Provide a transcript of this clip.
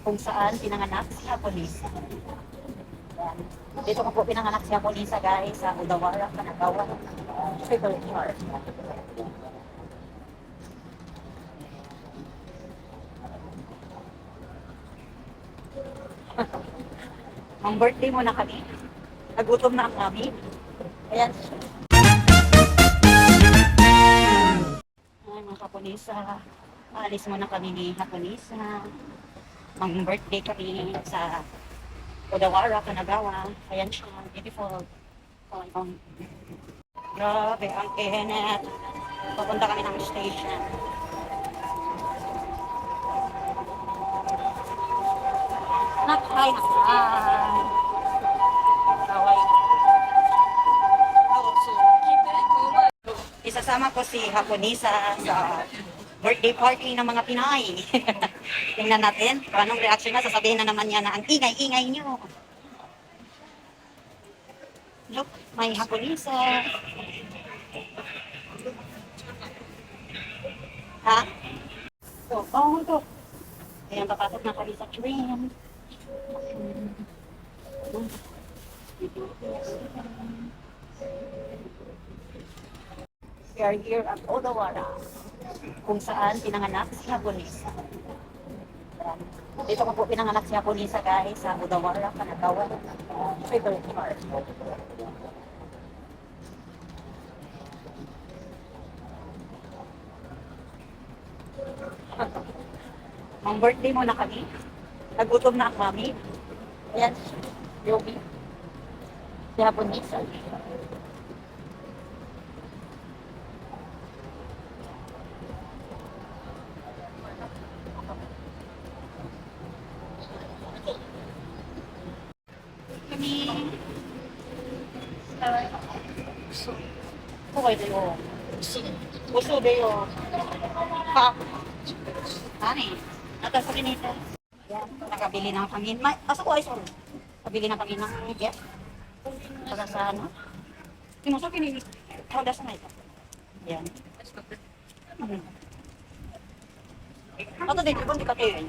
kung saan pinanganak si Apolisa. Yan. Dito ko po pinanganak si Apolisa guys sa Udawara, Kanagawa, Triple R. Ang birthday mo na kami. Nagutom na ang kami. Ayan. Ay, mga kapunisa. Alis mo na kami ni Hapunisa. Mang birthday kami sa Odawara, Kanagawa. Ayan siya. Beautiful. Oh, um, grabe, ang init. Papunta kami ng station. Nakay, nakay. Kaway. Isasama ko si Haponisa sa birthday party ng mga Pinay. Tingnan natin kung anong reaction na. Sasabihin na naman niya na ang ingay-ingay niyo. Look, may Haponisa. Ha? Oh, oh, ito. Ayan, papasok na kami sa train. We are here at Odawara, kung saan pinanganak si Haponisa. Ayan. Dito ko po pinanganak si Haponisa guys, sa Odawara, Kanagawa, Triple R. Ang birthday mo na kami. Nagutom na ang mami. Ayan, Yogi. Si Haponisa. Kami... Buso. Okay tayo. Buso tayo. Ha? Ani? Atas sa kinita. Yan. Nakabili ng pangin. May, asa ko ay sorry. Nakabili ng pangin ng get. Para sa ano? Tinuso kini. Does na ito? Yan. Hmm. Ato din, ibon di ka kayo.